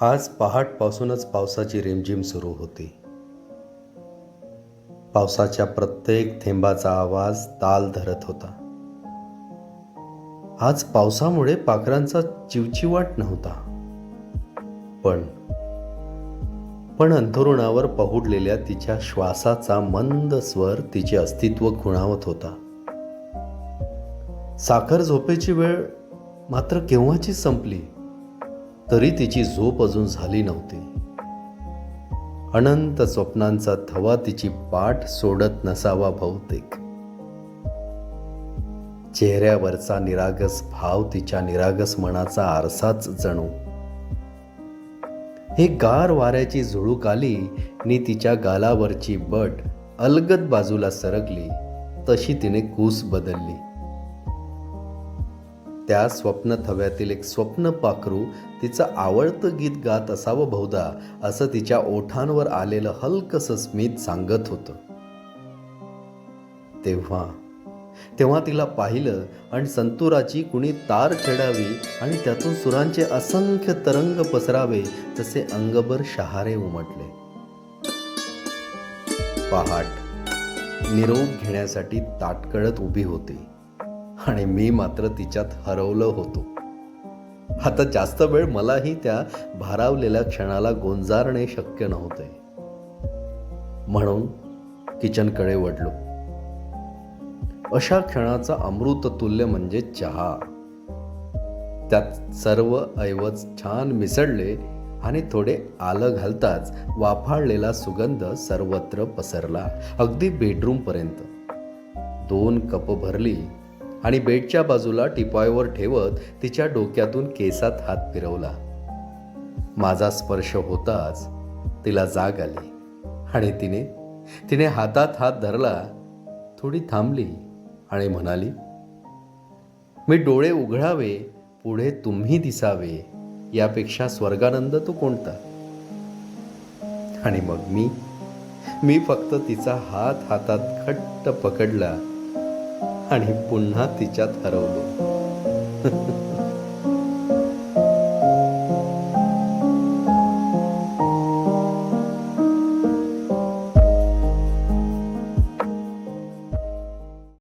आज पहाटपासूनच पावसाची रिमझिम सुरू होती. पावसाच्या प्रत्येक थेंबाचा आवाज ताल धरत होता. आज पावसामुळे पाखरांचा चिवचिवाट नव्हता. पण पण अंथरुणावर पहुडलेल्या तिच्या श्वासाचा मंद स्वर तिचे अस्तित्व खुणावत होता. साखर झोपेची वेळ मात्र केव्हाची संपली? तरी तिची झोप अजून झाली नव्हती. अनंत स्वप्नांचा थवा तिची पाठ सोडत नसावा बहुतेक. चेहऱ्यावरचा निरागस भाव तिच्या निरागस मनाचा आरसाच जणू. हे गार वाऱ्याची झुळूक आली नि तिच्या गालावरची बट अलगद बाजूला सरकली तशी तिने कूस बदलली. त्या स्वप्न थव्यातील एक स्वप्न पाखरू तिचं आवडतं गीत गात असावं बहुधा असं तिच्या ओठांवर आलेलं हलकसं स्मित सांगत होतं. तेव्हा तेव्हा तिला पाहिलं आणि संतुराची कुणी तार छेडावी आणि त्यातून सुरांचे असंख्य तरंग पसरावे तसे अंगभर शहारे उमटले. पहाट निरोप घेण्यासाठी ताटकळत उभी होती. आणि मी मात्र तिच्यात हरवलं होतो. आता जास्त वेळ मलाही त्या भारावलेल्या क्षणाला गोंजारणे शक्य नव्हते. म्हणून किचनकडे वडलो अशा क्षणाचा अमृत तुल्य म्हणजे चहा. त्यात सर्व ऐवज छान मिसळले आणि थोडे आलं घालताच वाफाळलेला सुगंध सर्वत्र पसरला अगदी बेडरूमपर्यंत दोन कप भरली आणि बेडच्या बाजूला टिपॉयवर ठेवत तिच्या डोक्यातून केसात हात फिरवला. माझा स्पर्श होताच तिला जाग आली आणि तिने तिने हातात हात धरला थोडी थांबली आणि म्हणाली मी डोळे उघडावे पुढे तुम्ही दिसावे यापेक्षा स्वर्गानंद तो कोणता? आणि मग मी मी फक्त तिचा हात हातात घट्ट पकडला आणि पुन्हा तिच्यात हरवलो.